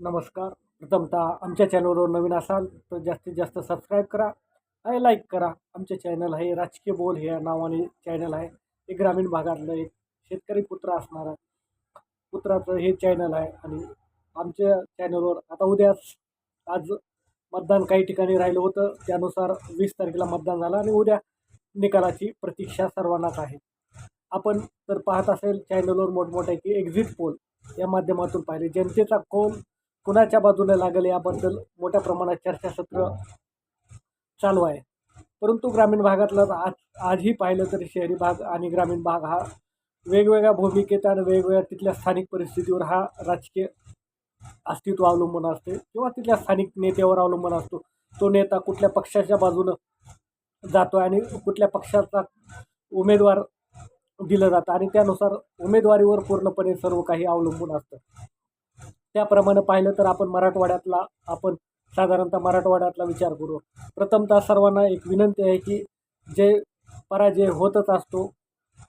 नमस्कार. प्रथमतः आमच्या चॅनलवर नवीन असाल तर जास्तीत जास्त सबस्क्राईब करा आणि लाईक करा. आमचे चॅनल आहे राजकीय बोल हे नावाने चॅनल आहे. हे ग्रामीण भागातलं एक शेतकरी पुत्र असणारं पुत्राचं हे चॅनल आहे आणि आमच्या चॅनलवर आता उद्याच आज मतदान काही ठिकाणी राहिलं होतं. त्यानुसार वीस तारखेला मतदान झालं आणि उद्या निकालाची प्रतीक्षा सर्वांनाच आहे. आपण जर पाहत असेल चॅनलवर मोठमोठ्या की एक्झिट पोल या माध्यमातून पाहिले. जनतेचा कौल कुणाच्या बाजूने लागेल याबद्दल मोठ्या प्रमाणात चर्चासत्र चालू आहे. परंतु ग्रामीण भागातलं आज आजही पाहिलं तरी शहरी भाग आणि ग्रामीण भाग हा वेगवेगळ्या भूमिकेत आणि वेगवेगळ्या तिथल्या स्थानिक परिस्थितीवर हा राजकीय अस्तित्व अवलंबून असते किंवा तिथल्या स्थानिक नेत्यावर अवलंबून असतो. तो नेता कुठल्या पक्षाच्या बाजूनं जातो आणि कुठल्या पक्षाचा उमेदवार दिलं जातं आणि त्यानुसार उमेदवारीवर पूर्णपणे सर्व काही अवलंबून असतं. त्याप्रमाणे पाहिलं तर आपण मराठवाड्यातला आपण साधारणतः मराठवाड्यातला विचार करू. प्रथमतः सर्वांना एक विनंती आहे की जे पराजय होतच असतो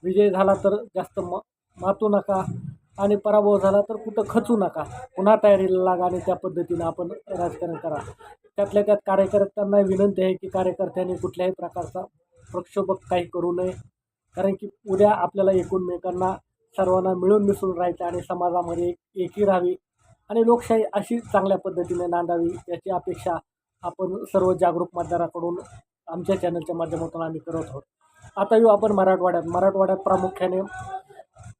विजय झाला तर जास्त म मातू नका आणि पराभव झाला तर कुठं खचू नका. पुन्हा तयारीला लागा आणि त्या पद्धतीनं आपण राजकारण करा. त्यातल्या त्यात कार्यकर्त्यांना विनंती आहे की कार्यकर्त्यांनी कुठल्याही प्रकारचा प्रक्षोभक काही करू नये. कारण की उद्या आपल्याला एकूणमेकांना सर्वांना मिळून मिसळून राहायचं आणि समाजामध्ये एक एकी राहावी. आणि लोकशाही अशी चांगल्या पद्धतीने नांदावी याची अपेक्षा आपण सर्व जागरूक मतदाराकडून आमच्या चॅनलच्या माध्यमातून आम्ही करत आहोत. आता येऊ आपण मराठवाड्यात. मराठवाड्यात प्रामुख्याने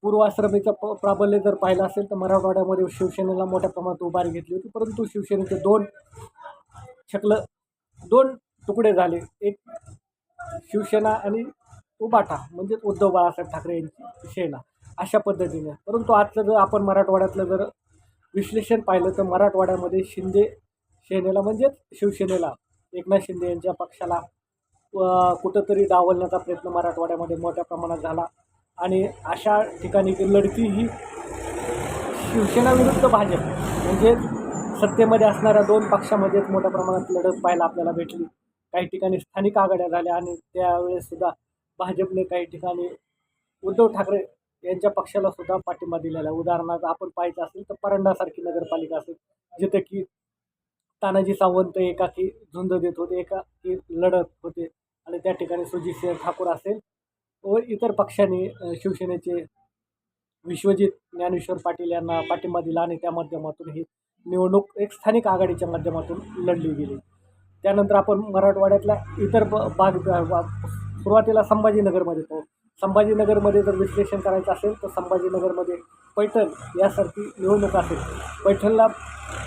पूर्वाश्रमीचं प प्राबल्य जर पाहिलं असेल तर मराठवाड्यामध्ये शिवसेनेला मोठ्या प्रमाणात उभारी घेतली होती. परंतु शिवसेनेचे दोन शकलं दोन तुकडे झाले. एक शिवसेना आणि उबाटा म्हणजेच उद्धव बाळासाहेब ठाकरे यांची सेना अशा पद्धतीने. परंतु आजचं जर आपण मराठवाड्यातलं जर विश्लेषण पाहिलं तर मराठवाड्यामध्ये शिंदे सेनेला म्हणजेच शिवसेनेला एकनाथ शिंदे यांच्या पक्षाला कुठंतरी डावलण्याचा प्रयत्न मराठवाड्यामध्ये मोठ्या प्रमाणात झाला. आणि अशा ठिकाणी लढती ही शिवसेना विरुद्ध भाजप म्हणजे सत्तेमध्ये असणाऱ्या दोन पक्षामध्येच मोठ्या प्रमाणात लढत पाहायला आपल्याला भेटली. काही ठिकाणी स्थानिक आघाड्या झाल्या आणि त्यावेळेससुद्धा भाजपने काही ठिकाणी उद्धव ठाकरे यांच्या पक्षाला सुद्धा पाठिंबा दिलेला आहे. उदाहरणार्थ आपण पाहायचं असेल तर परंडासारखी नगरपालिका असेल जिथे की तानाजी सावंत एकाकी झुंज देत होते एकाकी लढत होते. आणि त्या ठिकाणी सुजितसिंह ठाकूर असेल व इतर पक्षांनी शिवसेनेचे विश्वजित ज्ञानेश्वर पाटील यांना पाठिंबा दिला आणि त्या माध्यमातून ही निवडणूक एक स्थानिक आघाडीच्या माध्यमातून लढली गेली. त्यानंतर आपण मराठवाड्यातल्या इतर ब बाग सुरुवातीला संभाजीनगरमध्ये पाहू. संभाजीनगरमध्ये जर विश्लेषण करायचं असेल तर संभाजीनगरमध्ये पैठण यासारखी निवडणूक असेल. पैठणला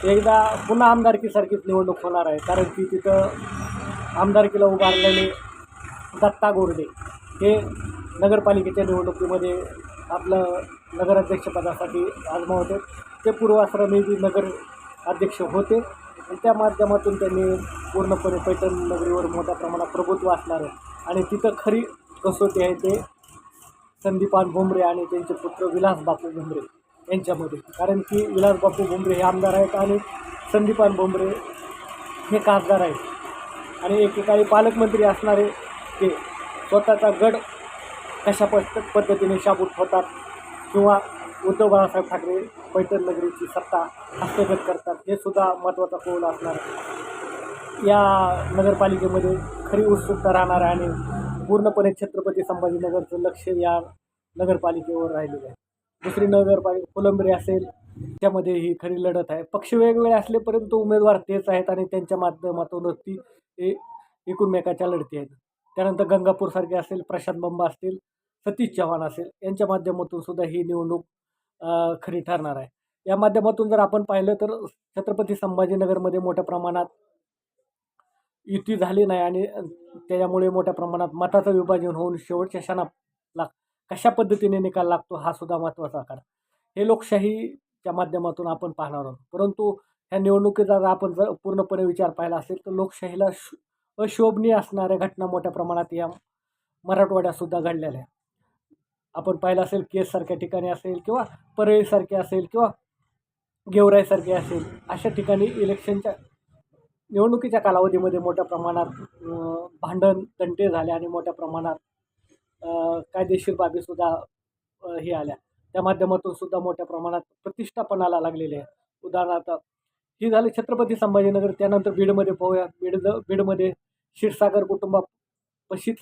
एकदा पुन्हा आमदारकीसारखीच निवडणूक होणार आहे कारण की तिथं आमदारकीला उभारलेले दत्ता गोरडे हे नगरपालिकेच्या निवडणुकीमध्ये आपलं नगराध्यक्षपदासाठी आजमा होते. ते पूर्वाश्रमी नगर अध्यक्ष होते. त्या माध्यमातून त्यांनी पूर्णपणे पैठण नगरीवर मोठ्या प्रमाणात प्रभुत्व असणार आहे. आणि तिथं खरी कसोटी आहे ते संदीपान भुमरे आणि त्यांचे पुत्र विलास बापू भुमरे यांच्यामध्ये. कारण की विलास बापू भुमरे हे आमदार आहेत आणि संदीपान भुमरे हे खासदार आहेत. आणि एकेकाळी पालकमंत्री असणारे ते स्वतःचा गड कशा पद्ध पद्धतीने शाबूत होतात किंवा उद्धव बाळासाहेब ठाकरे पैठण नगरीची सत्ता हस्तगत करतात हे सुद्धा महत्त्वाचा कौल असणार या नगरपालिकेमध्ये खरी उत्सुकता राहणार आहे आणि पूर्णपणे छत्रपती संभाजीनगरचं लक्ष या नगरपालिकेवर राहिलेलं आहे. दुसरी नगरपालिका फुलंब्री असेल त्यामध्ये ही खरी लढत आहे. पक्ष वेगवेगळे असले परंतु उमेदवार तेच आहेत आणि त्यांच्या माध्यमातूनच ती एकूणमेकाच्या लढती आहेत. त्यानंतर गंगापूरसारखे असेल प्रशांत बंबा असतील सतीश चव्हाण असेल यांच्या माध्यमातून सुद्धा ही निवडणूक खरी ठरणार आहे. या माध्यमातून जर आपण पाहिलं तर छत्रपती संभाजीनगरमध्ये मोठ्या प्रमाणात युती झाली नाही आणि त्याच्यामुळे मोठ्या प्रमाणात मताचं विभाजन होऊन शेवटच्या क्षणाला कशा पद्धतीने निकाल लागतो हा सुद्धा महत्त्वाचा आकार हे लोकशाहीच्या माध्यमातून आपण पाहणार आहोत. परंतु ह्या निवडणुकीचा जर आपण जर पूर्णपणे विचार पाहिला असेल तर लोकशाहीला शो अशोभनीय असणाऱ्या घटना मोठ्या प्रमाणात या मराठवाड्यातसुद्धा घडलेल्या आहे आपण पाहिलं असेल केससारख्या ठिकाणी असेल किंवा परळीसारखे असेल किंवा गेवराईसारखे असेल अशा ठिकाणी इलेक्शनच्या निवडणुकीच्या कालावधीमध्ये मोठ्या प्रमाणात भांडण तंटे झाले आणि मोठ्या प्रमाणात कायदेशीर बाबीसुद्धा हे आल्या. त्या माध्यमातून सुद्धा मोठ्या प्रमाणात प्रतिष्ठापणाला लागलेले आहे उदाहरणार्थ ही झाली छत्रपती संभाजीनगर त्यानंतर बीडमध्ये पाहूया. बीड बीडमध्ये क्षीरसागर कुटुंबापशीच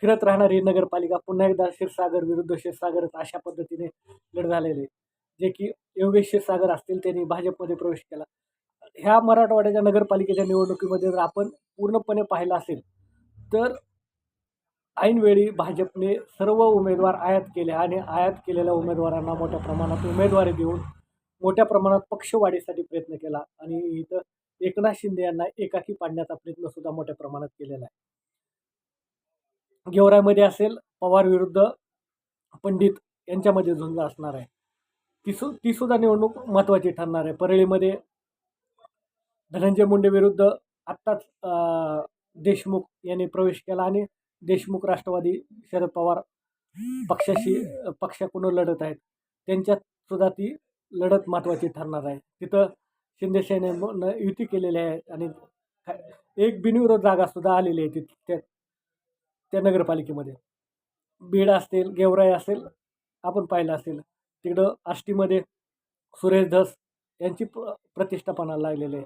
फिरत राहणारी नगरपालिका पुन्हा एकदा क्षीरसागर विरुद्ध क्षीरसागर अशा पद्धतीने लढ झालेले जे की योगेश क्षीरसागर असतील त्यांनी भाजपमध्ये प्रवेश केला. ह्या मराठवाड्याच्या नगरपालिकेच्या निवडणुकीमध्ये जर आपण पूर्णपणे पाहिलं असेल तर ऐनवेळी भाजपने सर्व उमेदवार आयात केले आणि आयात केलेल्या उमेदवारांना मोठ्या प्रमाणात उमेदवारी देऊन मोठ्या प्रमाणात पक्षवाढीसाठी प्रयत्न केला आणि इथं एकनाथ शिंदे यांना एकाकी पाडण्याचा प्रयत्न सुद्धा मोठ्या प्रमाणात केलेला आहे. गेवरामध्ये असेल पवार विरुद्ध पंडित यांच्यामध्ये झुंज असणार आहे. ती सु ती सुद्धा निवडणूक महत्त्वाची ठरणार आहे. परळीमध्ये धनंजय मुंडे विरुद्ध आत्ताच देशमुख यांनी प्रवेश केला आणि देशमुख राष्ट्रवादी शरद पवार पक्षाशी पक्षाकडून लढत आहेत. त्यांच्यात सुद्धा ती लढत महत्त्वाची ठरणार आहे. तिथं शिंदे सेनेनं युती केलेली आहे आणि एक बिनविरोध जागासुद्धा आलेली आहे तिथ त्या त्या नगरपालिकेमध्ये. बीड असतील गेवराई असेल आपण पाहिलं असेल तिकडं आष्टीमध्ये सुरेश धस यांची प्र प्रतिष्ठापना लागलेली आहे.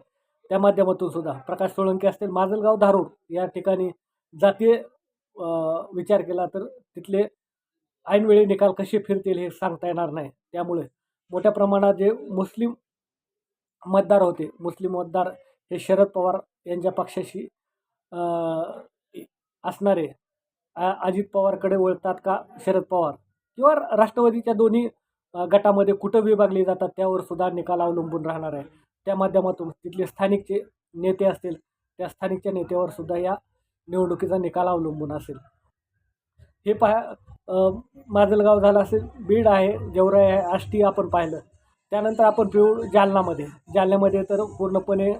त्या माध्यमातून सुद्धा. प्रकाश सोळंके असतील माजलगाव धारूर या ठिकाणी जातीय विचार केला तर तिथले ऐनवेळी निकाल कसे फिरतील हे सांगता येणार नाही. त्यामुळे मोठ्या प्रमाणात जे मुस्लिम मतदार होते मुस्लिम मतदार हे शरद पवार यांच्या पक्षाशी असणारे अजित पवारकडे वळतात का शरद पवार? किंवा राष्ट्रवादीच्या दोन्ही गटामध्ये कुठं विभागले जातात त्यावर सुद्धा निकाल अवलंबून राहणार आहे. त्या माध्यमातून तिथले स्थानिकचे नेते असतील त्या स्थानिकच्या नेत्यावर सुद्धा या निवडणुकीचा निकाल अवलंबून असेल. हे पहा माजलगाव झालं असेल बीड आहे गेवराई आहे आष्टी आपण पाहिलं. त्यानंतर आपण पिऊ जालनामध्ये. जालन्यामध्ये तर पूर्णपणे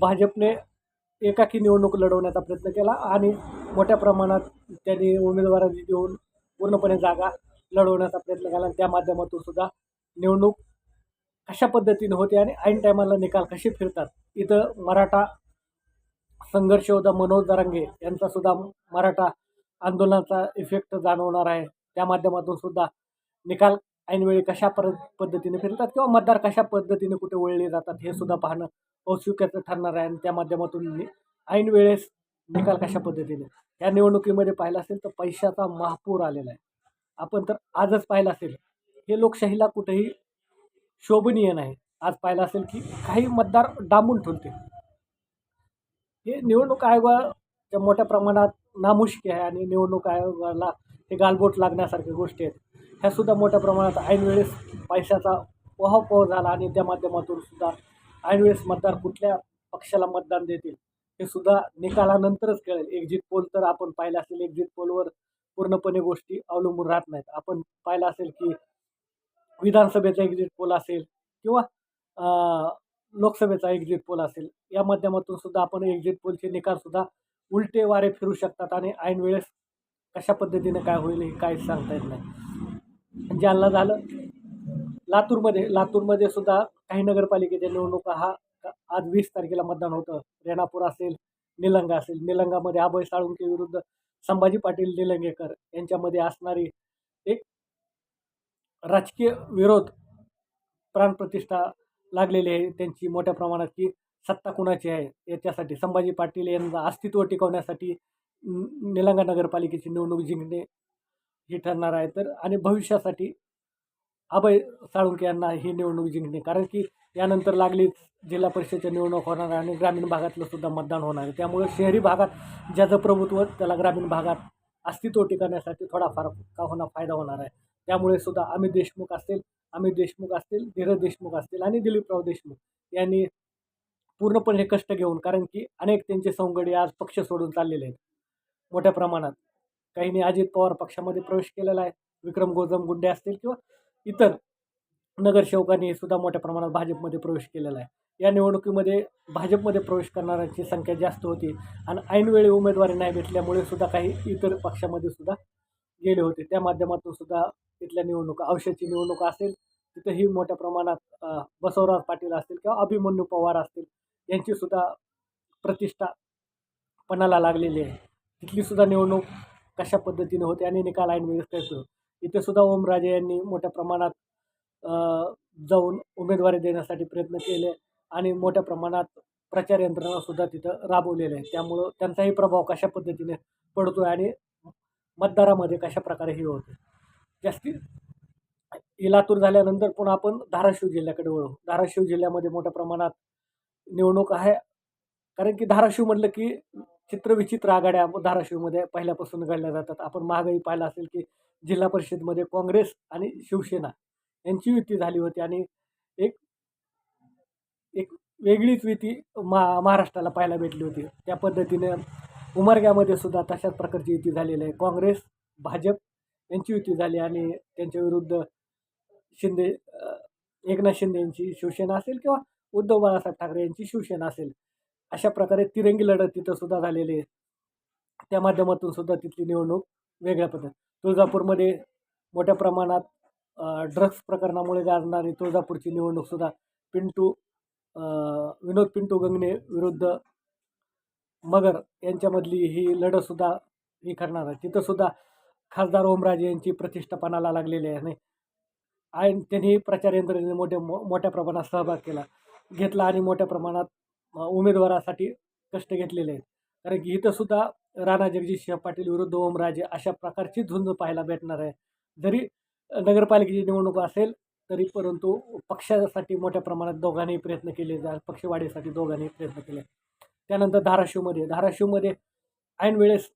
भाजपने एकाकी निवडणूक लढवण्याचा प्रयत्न केला आणि मोठ्या प्रमाणात त्यांनी उमेदवारांनी देऊन पूर्णपणे जागा लढवण्याचा प्रयत्न केला. त्या माध्यमातून सुद्धा निवडणूक कशा पद्धतीने होते आणि ऐन टायमाला निकाल कसे फिरतात? इथं मराठा संघर्ष होता. मनोज दरांगे यांचा सुद्धा मराठा आंदोलनाचा इफेक्ट जाणवणार आहे. त्या माध्यमातून सुद्धा निकाल ऐनवेळी कशा पर पद्धतीने फिरतात किंवा मतदार कशा पद्धतीने कुठे वळले जातात हे सुद्धा पाहणं औत्सुक्याचं ठरणार आहे आणि त्या माध्यमातून ऐन वेळेस निकाल कशा पद्धतीने? या निवडणुकीमध्ये पाहिलं असेल तर पैशाचा महापूर आलेला आहे. आपण तर आजच पाहिलं असेल. हे लोकशाहीला कुठेही शोभनीय नाही. आज पाहिलं असेल की काही मतदार डांबून ठेवते हे निवडणूक आयोगाच्या मोठ्या प्रमाणात नामुष्की आहे आणि निवडणूक आयोगाला हे गालबोट लागण्यासारख्या गोष्टी आहेत ह्या सुद्धा मोठ्या प्रमाणात ऐनवेळेस पैशाचा पोहापोह झाला आणि त्या माध्यमातून सुद्धा ऐनवेळेस मतदार कुठल्या पक्षाला मतदान देतील हे सुद्धा निकालानंतरच कळेल. एक्झिट पोल तर आपण पाहिलं असेल एक्झिट पोलवर पूर्णपणे गोष्टी अवलंबून राहत नाहीत. आपण पाहिलं असेल की विधानसभेचा एक्झिट पोल असेल किंवा लोकसभेचा एक्झिट पोल असेल या माध्यमातून सुद्धा आपण एक्झिट पोलचे निकालसुद्धा उलटे वारे फिरू शकतात आणि ऐन वेळेस कशा पद्धतीने काय होईल हे काहीच सांगता येत नाही. जालना झालं लातूरमध्ये लातूरमध्ये सुद्धा काही नगरपालिकेच्या निवडणुका हा आज वीस तारखेला मतदान होतं. रेणापूर असेल निलंगा असेल निलंगामध्ये अभय साळुंके विरुद्ध संभाजी पाटील निलंगेकर यांच्यामध्ये असणारी एक राजकीय विरोध प्राणप्रतिष्ठा लागलेली आहे. त्यांची मोठ्या प्रमाणात की सत्ता कुणाची आहे? याच्यासाठी संभाजी पाटील यांना अस्तित्व टिकवण्यासाठी निलंगा नगरपालिकेची निवडणूक जिंकणे हे ठरणार आहे. तर आणि भविष्यासाठी अभय साळुंके यांना ही निवडणूक जिंकणे. कारण की यानंतर लागलीच जिल्हा परिषदेच्या निवडणूक होणार आहे आणि ग्रामीण भागातलं सुद्धा मतदान होणार आहे. त्यामुळे शहरी भागात ज्याचं प्रभुत्व त्याला ग्रामीण भागात अस्तित्व टिकवण्यासाठी थोडाफार का होणार फायदा होणार आहे. त्यामुळे सुद्धा अमित देशमुख असतील अमित देशमुख असतील धीरज देशमुख असतील आणि दिलीपराव देशमुख यांनी पूर्णपणे हे कष्ट घेऊन कारण की अनेक त्यांचे सवंगडी आज पक्ष सोडून चाललेले आहेत. मोठ्या प्रमाणात. काहींनी अजित पवार पक्षामध्ये प्रवेश केलेला आहे. विक्रम गोजम गुंडे असतील किंवा इतर नगरसेवकांनी सुद्धा मोठ्या प्रमाणात भाजपमध्ये प्रवेश केलेला आहे. या निवडणुकीमध्ये भाजपमध्ये प्रवेश करणाऱ्यांची संख्या जास्त होती आणि ऐनवेळी उमेदवारी नाही भेटल्यामुळे सुद्धा काही इतर पक्षामध्ये सुद्धा गेले होते. त्या माध्यमातून सुद्धा तिथल्या निवडणुका औषधची निवडणूक असेल तिथंही मोठ्या प्रमाणात बसवराज पाटील असतील किंवा अभिमन्यू पवार असतील यांची सुद्धा प्रतिष्ठा पणाला लागलेली आहे. तिथली सुद्धा निवडणूक कशा पद्धतीने होते आणि निकाल ऐन वेळेस इथे सुद्धा ओमराजे यांनी मोठ्या प्रमाणात जाऊन उमेदवारी देण्यासाठी प्रयत्न केले आणि मोठ्या प्रमाणात प्रचार यंत्रणासुद्धा तिथं राबवलेलं आहे त्यामुळं त्यांचाही प्रभाव कशा पद्धतीने पडतो आहे आणि मतदारामध्ये कशा प्रकारे हे होते. जास्ती इलातूर लातूर झाल्यानंतर पुन्हा आपण धाराशिव जिल्ह्याकडे वळू. धाराशिव जिल्ह्यामध्ये मोठ्या प्रमाणात निवडणूक आहे. कारण की धाराशिव म्हटलं की चित्रविचित्र आघाड्या धाराशिवमध्ये पहिल्यापासून घडल्या जातात. आपण महागाई पाहिलं असेल की जिल्हा परिषदमध्ये काँग्रेस आणि शिवसेना यांची युती झाली होती आणि एक एक वेगळीच युती मा महाराष्ट्राला पाहायला भेटली होती. त्या पद्धतीने उमरग्यामध्ये सुद्धा तशाच प्रकारची युती झालेली आहे. काँग्रेस भाजप यांची युती झाली आणि त्यांच्या विरुद्ध शिंदे एकनाथ शिंदे यांची शिवसेना असेल किंवा उद्धव बाळासाहेब ठाकरे यांची शिवसेना असेल अशा प्रकारे तिरंगी लढत तिथं सुद्धा झालेली आहे. त्या माध्यमातून सुद्धा तिथली निवडणूक वेगळ्या पद्धत तुळजापूरमध्ये मोठ्या प्रमाणात ड्रग्स प्रकरणामुळे गाजणारी तुळजापूरची निवडणूकसुद्धा पिंटू विनोद पिंटू गंगणे विरुद्ध मगर यांच्यामधली ही लढतसुद्धा ही करणार आहे. तिथंसुद्धा खासदार ओमराजे यांची प्रतिष्ठा पणाला लागलेली आहे. आणि आणि त्यांनी प्रचार यंत्रणेने मोठ्या मो मोठ्या प्रमाणात सहभाग केला. घेतला आणि मोठ्या प्रमाणात उमेदवारासाठी कष्ट घेतलेले आहेत. कारण की इथंसुद्धा राणा जगजितसिंह पाटील विरुद्ध ओमराजे अशा प्रकारची झुंज पाहायला भेटणार आहे. जरी नगरपालिकेची निवडणूक असेल तरी परंतु पक्षासाठी मोठ्या प्रमाणात दोघांनी प्रयत्न केले जा पक्षवाढीसाठी दोघांनी प्रयत्न केले. त्यानंतर धाराशिवमध्ये. धाराशिवमध्ये ऐन वेळेस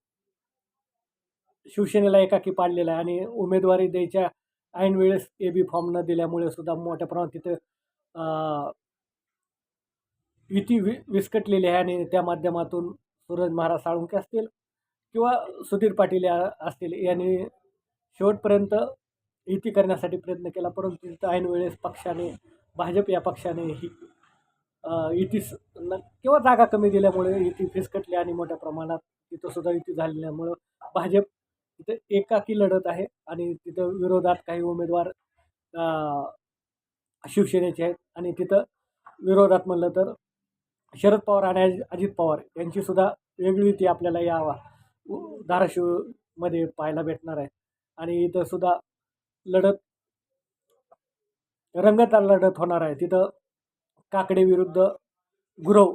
शिवसेनेला एकाकी पाडलेला आहे आणि उमेदवारी द्यायच्या ऐन वेळेस ए बी फॉर्म न दिल्यामुळे सुद्धा मोठ्या प्रमाणात तिथं युती वि विस्कटलेली आहे आणि त्या माध्यमातून सूरज महाराज साळुंके असतील किंवा सुधीर पाटील या असतील यांनी शेवटपर्यंत युती करण्यासाठी प्रयत्न केला परंतु तिथं ऐन वेळेस पक्षाने भाजप या पक्षाने ही अ, न किंवा जागा कमी दिल्यामुळे युती फिसकटली आणि मोठ्या प्रमाणात तिथं सुद्धा युती झाल्यामुळं भाजप तिथं एकाकी लढत आहे आणि तिथं विरोधात काही उमेदवार शिवसेनेचे आहेत आणि तिथं विरोधात म्हणलं तर शरद पवार आणि अजित पवार यांचीसुद्धा वेगळी ती आपल्याला या धाराशिवमध्ये पाहायला भेटणार आहे. आणि इथं सुद्धा लढत रंगतदार लढत होणार आहे. तिथं काकडे विरुद्ध गुरव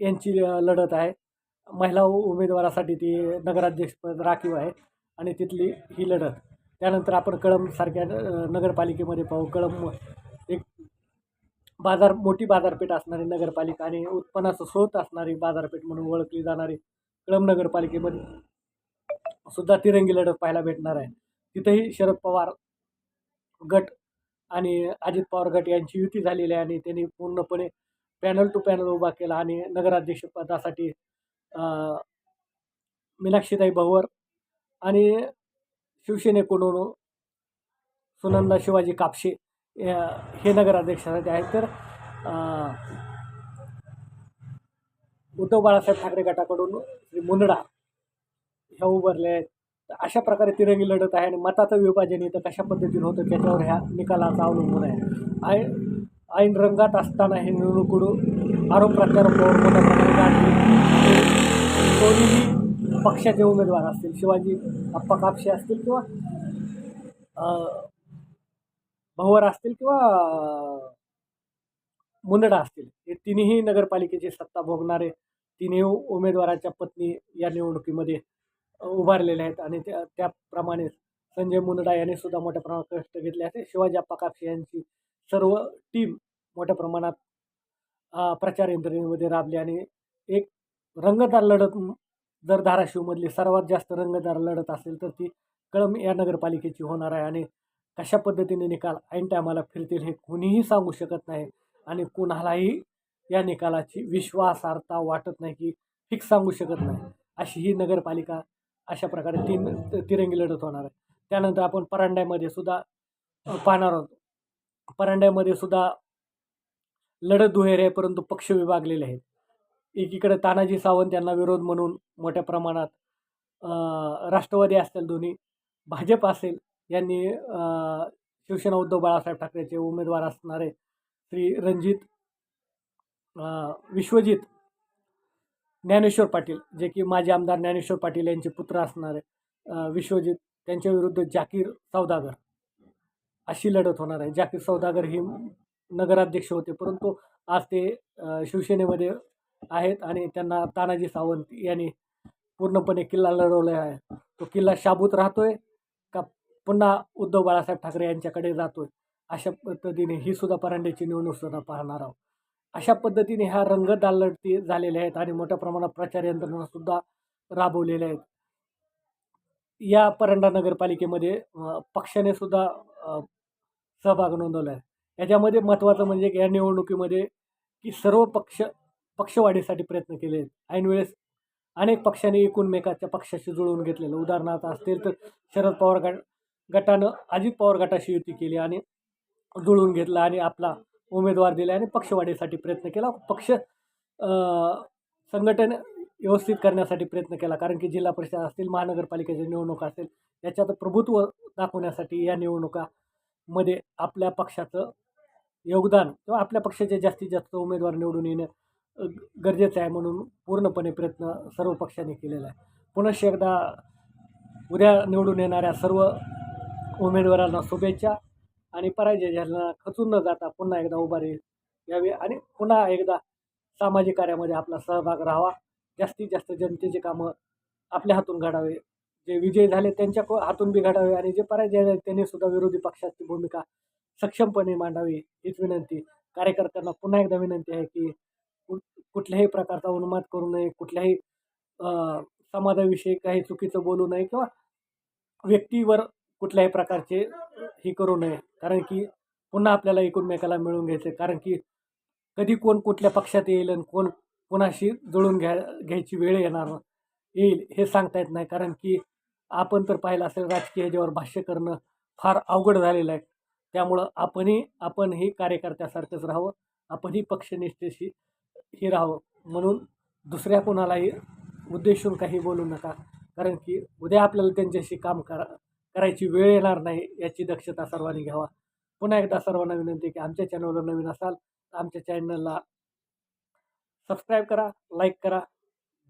यांची लढत आहे. महिला उमेदवारासाठी ती नगराध्यक्षपद राखीव आहे आणि तिथली ही लढत. त्यानंतर आपण कळंबसारख्या नगरपालिकेमध्ये पाहू. कळंब एक बाजार मोठी बाजारपेठ असणारी नगरपालिका आणि उत्पन्नाचा स्रोत असणारी बाजारपेठ म्हणून ओळखली जाणारी कळंब नगरपालिकेमध्ये सुद्धा तिरंगी लढत पाहायला भेटणार आहे. तिथंही शरद पवार गट आणि अजित पवार गट यांची युती झालेली आहे आणि त्यांनी पूर्णपणे पॅनल टू पॅनल उभा केला आणि नगराध्यक्षपदासाठी मीनाक्षीताई भवर आणि शिवसेनेकडून सुनंदा शिवाजी कापशे या- हे नगराध्यक्षासाठी आहेत. तर उद्धव बाळासाहेब ठाकरे गटाकडून श्री मुंदडा ह्या उभारले आहेत. तर अशा प्रकारे तिरंगी लढत आहे आणि मताचं विभाजन इथं कशा पद्धतीनं होतं त्याच्यावर ह्या निकालाचा अवलंबून आहे. आय ऐन रंगात असताना हे निवडणुकडून आरोप प्रत्यारोपावर मोठ्या प्रमाणात कोणीही पक्षाचे उमेदवार असतील शिवाजी अप्पा कापशे असतील किंवा भवर असतील किंवा मुंदडा असतील हे तिन्ही नगरपालिकेची सत्ता भोगणारे तिन्ही उमेदवाराच्या पत्नी या निवडणुकीमध्ये उभारलेल्या आहेत आणि त्या त्याप्रमाणे संजय मुंदडा यांनी सुद्धा मोठ्या प्रमाणात कष्ट घेतले असे. शिवाजी अप्पा कापसे यांची सर्व टीम मोठ्या प्रमाणात प्रचार यंत्रणेमध्ये राबली आणि एक रंगतदार लढत जर धाराशिवमधली सर्वात जास्त रंगतदार लढत असेल तर ती कळंब या नगरपालिकेची होणार आहे आणि कशा पद्धतीने निकाल ऐन टायमाला फिरतील हे कुणीही सांगू शकत नाही आणि कुणालाही या निकालाची विश्वासार्हता वाटत नाही की फिक्स सांगू शकत नाही. अशी ही नगरपालिका अशा प्रकारे तीन तिरंगी लढत होणार आहे. त्यानंतर आपण परांड्यामध्ये सुद्धा पाहणार आहोत. परांड्यामध्ये सुद्धा लढत दुहेरी आहे परंतु पक्ष विभागलेले आहेत. एकीकडे तानाजी सावंत यांना विरोध म्हणून मोठ्या प्रमाणात राष्ट्रवादी असतील दोन्ही भाजप असेल यांनी शिवसेना उद्धव बाळासाहेब ठाकरेचे उमेदवार असणारे श्री रणजित विश्वजित ज्ञानेश्वर पाटील जे की माजी आमदार ज्ञानेश्वर पाटील यांचे पुत्र असणारे विश्वजित त्यांच्या विरुद्ध जाकीर सौदागर. अशी लढत होणार आहे. जाकीर सौदागर ही नगराध्यक्ष होते परंतु आज ते शिवसेनेमध्ये आहेत आणि त्यांना तानाजी सावंत यांनी पूर्णपणे किल्ला लढवला आहे. तो किल्ला शाबूत राहतोय का पुन्हा उद्धव बाळासाहेब ठाकरे यांच्याकडे जातोय? अशा पद्धतीने ही सुद्धा परांड्याची निवडणूक सुद्धा पाहणार आहोत. अशा पद्धतीने ह्या रंगत दालटती झालेल्या आहेत आणि मोठ्या प्रमाणात प्रचार यंत्रणासुद्धा राबवलेल्या आहेत. या परंडा नगरपालिकेमध्ये पक्षाने सुद्धा सहभाग नोंदवला आहे. याच्यामध्ये महत्त्वाचं म्हणजे की या निवडणुकीमध्ये की सर्व पक्ष पक्षवाढीसाठी प्रयत्न केले आहेत. ऐनवेळेस अनेक पक्षांनी एकूणमेकाच्या पक्षाशी जुळवून घेतलेलं. उदाहरणार्थ असतील तर शरद पवार गट गटानं अजित पवार गटाशी युती केली आणि जुळवून घेतला आणि आपला उमेदवार दिले आणि पक्षवाढीसाठी प्रयत्न केला. पक्ष संघटन व्यवस्थित करण्यासाठी प्रयत्न केला. कारण की जिल्हा परिषद असतील महानगरपालिकेच्या निवडणुका असतील याच्यात प्रभुत्व दाखवण्यासाठी या निवडणुकामध्ये आपल्या पक्षाचं योगदान किंवा आपल्या पक्षाचे जास्तीत जास्त उमेदवार निवडून येणं गरजेचं आहे म्हणून पूर्णपणे प्रयत्न सर्व पक्षांनी केलेला आहे. पुनश्च एकदा उद्या निवडून येणाऱ्या सर्व उमेदवारांना शुभेच्छा. आणि पराजय झाला खचून न जाता पुन्हा एकदा उभारी यावी आणि पुन्हा एकदा सामाजिक कार्यामध्ये आपला सहभाग राहावा. जास्तीत जास्त जनतेचे कामं आपल्या हातून घडावे. जे विजय झाले त्यांच्या हातून बी घडावे आणि जे पराजय झाले त्यांनी सुद्धा विरोधी पक्षाची भूमिका सक्षमपणे मांडावी हीच विनंती. कार्यकर्त्यांना पुन्हा एकदा विनंती आहे की कुठल्याही प्रकारचा उन्माद करू नये कुठल्याही समाजाविषयी काही चुकीचं बोलू नये किंवा व्यक्तीवर कुठल्याही प्रकारचे हे करू नये. कारण की पुन्हा आपल्याला एकूणमेकाला मिळून घ्यायचं कारण की कधी कोण कुठल्या पक्षात येईल आणि कोण कोणाशी जुळून घ्या घ्यायची वेळ येणार येईल हे सांगता येत नाही. कारण की आपण तर पाहिलं असेल राजकीय ह्याच्यावर भाष्य करणं फार अवघड झालेलं आहे. त्यामुळं आपणही आपणही कार्यकर्त्यासारखंच राहावं. आपणही पक्षनिष्ठेशी हे राहावं. म्हणून दुसऱ्या कोणालाही उद्देशून काही बोलू नका. कारण की उद्या आपल्याला त्यांच्याशी काम करा करायची वेळ येणार नाही याची दक्षता सर्वांनी घ्यावा. पुन्हा एकदा सर्वांना विनंती की आमच्या चॅनलवर नवीन असाल तर आमच्या चॅनलला सबस्क्राईब करा लाईक करा.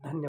धन्यवाद.